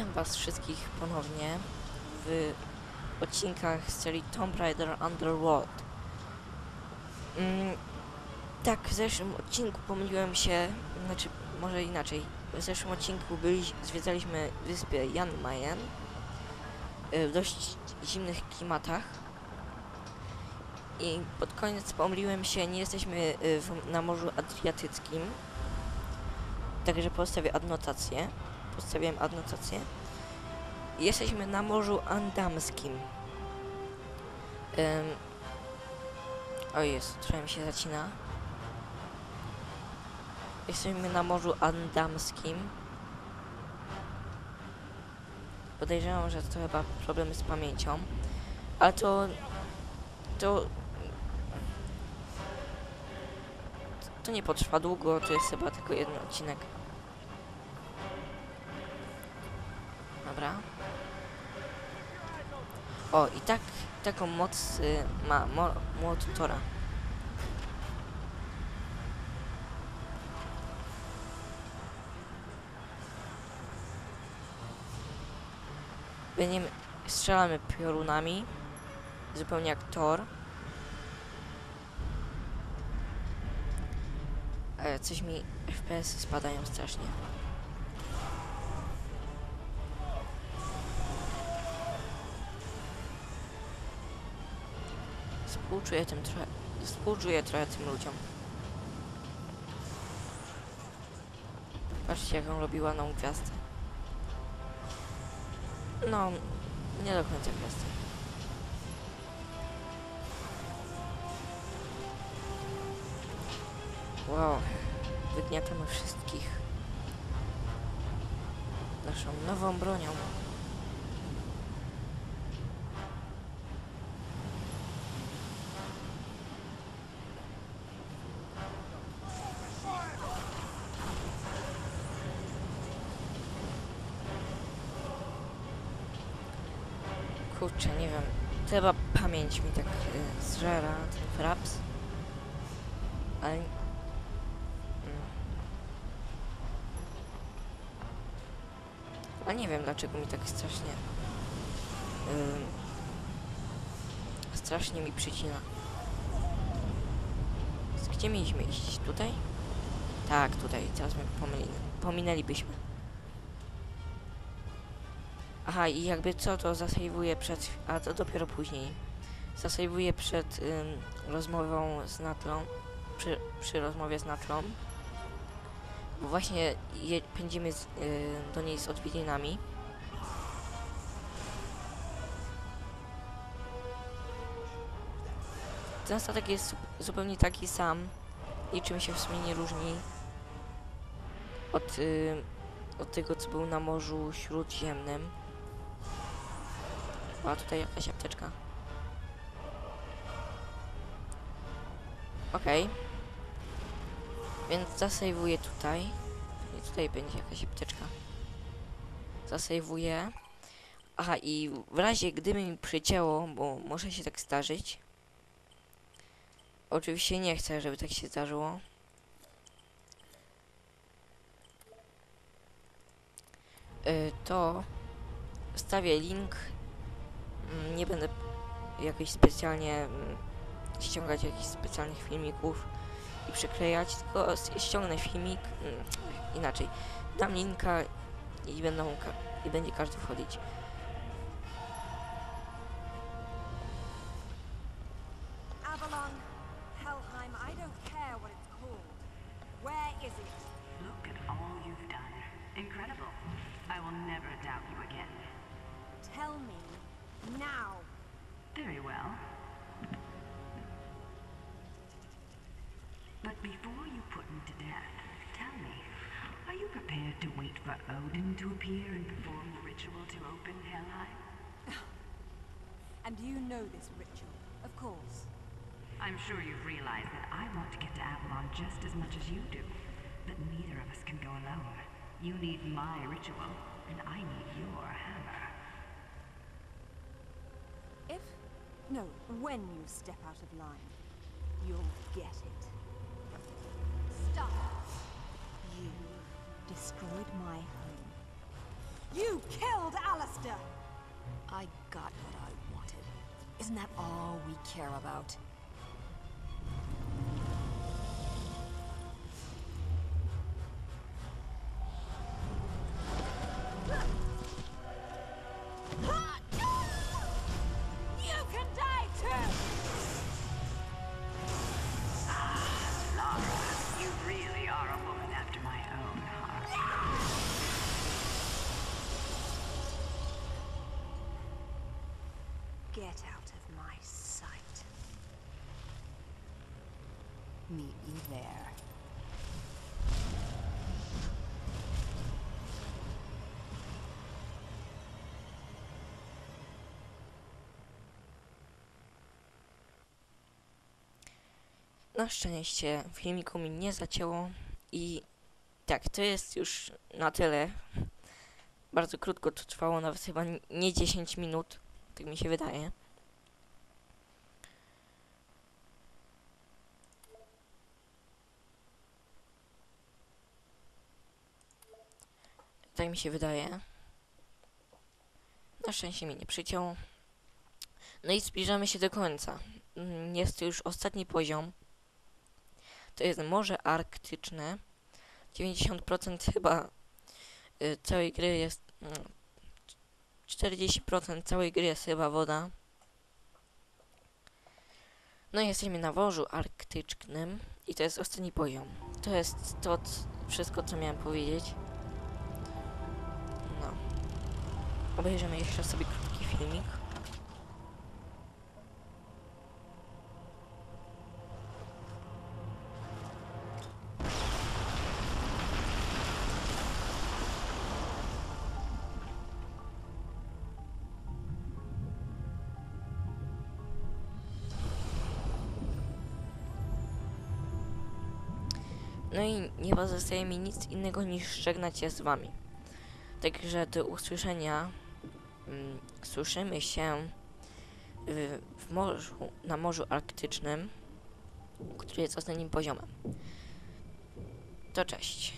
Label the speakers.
Speaker 1: Witam Was wszystkich ponownie w odcinkach z serii Tomb Raider Underworld. Mm, tak, w zeszłym odcinku pomyliłem się, znaczy może inaczej. W zeszłym odcinku byli, zwiedzaliśmy wyspę Jan Mayen y, w dość zimnych klimatach. I pod koniec pomyliłem się, nie jesteśmy y, w, na Morzu Adriatyckim. Także postawię adnotację. Postawiłem adnotację. Jesteśmy na Morzu Andamskim. Um, o jest, trochę mi się zacina. Jesteśmy na Morzu Andamskim. Podejrzewam, że to chyba problemy z pamięcią. Ale to... To... To nie potrwa długo, to jest chyba tylko jeden odcinek. Dobra. O, i tak taką moc y, ma młot Tora. Będziemy, strzelamy piorunami, zupełnie jak Thor. Ale coś mi FPS spadają strasznie. Współczuję tym trochę. Współczuję trochę tym ludziom. Patrzcie jak on robi ładną gwiazdę. No, nie do końca gwiazdę. Wow, wygniatamy wszystkich. Naszą nową bronią. Kurczę, nie wiem. Chyba pamięć mi tak y, zżera ten fraps. Ale... Mm. Ale nie wiem dlaczego mi tak strasznie... y, strasznie mi przycina. Gdzie mieliśmy iść? Tutaj? Tak, tutaj. Teraz my pomyli, pominęlibyśmy. Aha, i jakby co, to zasejwuję przed... A to dopiero później. Zasejwuję przed ym, rozmową z Natlą. Przy, przy rozmowie z Natlą. Bo właśnie je, pędzimy z, y, do niej z odwiedzinami. Ten statek jest zu- zupełnie taki sam. Niczym się w sumie nie różni od, y, od tego, co był na Morzu Śródziemnym. A tutaj jakaś apteczka. Okej. Więc zasejwuję tutaj. I tutaj będzie jakaś apteczka. Zasejwuję. Aha, i w razie gdyby mi przycięło, bo może się tak zdarzyć. Oczywiście nie chcę, żeby tak się zdarzyło. Y, to wstawię link nie będę jakoś specjalnie mm, ściągać jakichś specjalnych filmików i przyklejać, tylko ściągnę filmik mm, inaczej. Dam linka i będą i będzie każdy wchodzić.
Speaker 2: Before you put me to death, tell me, are you prepared to wait for Odin to appear and perform the ritual to open Helheim?
Speaker 3: And you know this ritual, of course.
Speaker 2: I'm sure you've realized that I want to get to Avalon just as much as you do. But neither of us can go alone. You need my ritual, and I need your hammer.
Speaker 3: If, no, when you step out of line, you'll get it.
Speaker 4: Isn't that all we care about? Meet you there.
Speaker 1: Na szczęście filmiku mi nie zacięło i tak, to jest już na tyle. Bardzo krótko to trwało, nawet chyba nie 10 minut, tak mi się wydaje. Tak mi się wydaje. Na szczęście mi nie przyciął. No i zbliżamy się do końca. Mm, Jest to już ostatni poziom. To jest Morze Arktyczne. 90% chyba y, całej gry jest. mm, 40% całej gry jest chyba woda. No i jesteśmy na Morzu Arktycznym i to jest ostatni poziom. To jest to wszystko, co miałem powiedzieć. Obejrzymy jeszcze sobie krótki filmik. No i nie pozostaje mi nic innego niż żegnać się z wami. Także do usłyszenia. Mm, Słyszymy się w, w morzu, na Morzu Arktycznym, który jest ostatnim poziomem. To cześć.